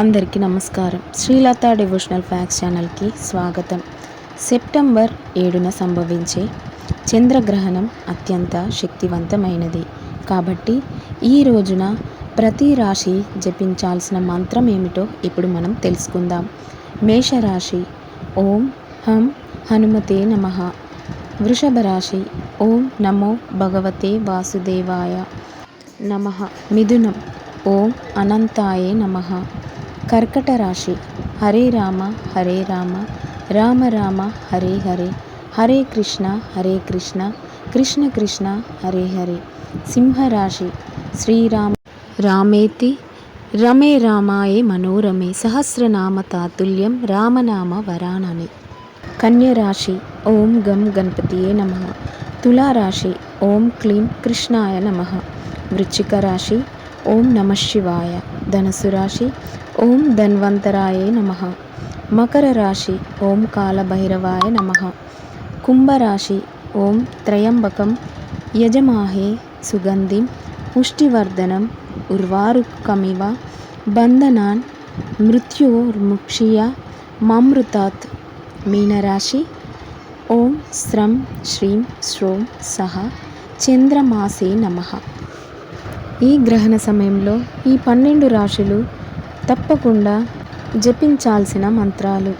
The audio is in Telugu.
అందరికీ నమస్కారం. శ్రీలత డివోషనల్ ఫ్యాక్స్ ఛానల్కి స్వాగతం. సెప్టెంబర్ ఏడున సంభవించే చంద్రగ్రహణం అత్యంత శక్తివంతమైనది. కాబట్టి ఈ రోజున ప్రతి రాశి జపించాల్సిన మంత్రం ఏమిటో ఇప్పుడు మనం తెలుసుకుందాం. మేషరాశి ఓం హం హనుమతే నమ. వృషభ రాశి ఓం నమో భగవతే వాసుదేవాయ నమ. మిథునం ఓం అనంతాయే నమ. కర్కట రాశి. హరే రామ హరే రామ రామ రామ హరే హరే. హరే కృష్ణ హరే కృష్ణ. కృష్ణ కృష్ణ హరే హరే. సింహరాశి శ్రీరామ రామేతి. రమే రామాయే మనోరమే. సహస్రనామ తాతుల్యం. రామనామ వరానని. కన్యరాశి ఓం గం గణపతియే నమ. తులారాశి ఓం క్లీం కృష్ణాయ నమ. వృచ్చిక రాశి. ఓం నమ శివాయ. ధనసు రాశి. ఓం ధన్వంతరాయే నమ. మకర రాశి ఓం కాలభైరవాయ నమ. కుంభరాశి ఓం త్రయంబకం యజమాహే సుగంధిం పుష్టివర్ధనం ఉర్వారుకమివ బంధనాన్ మృత్యోర్ముక్షియ మామృతాత్ మీనరాశి ఓం స్రం శ్రీం శ్రోం సహ చంద్రమాసే నమః. ఈ గ్రహణ సమయంలో ఈ పన్నెండు రాశులు తప్పకుండా జపించాల్సిన మంత్రాలు.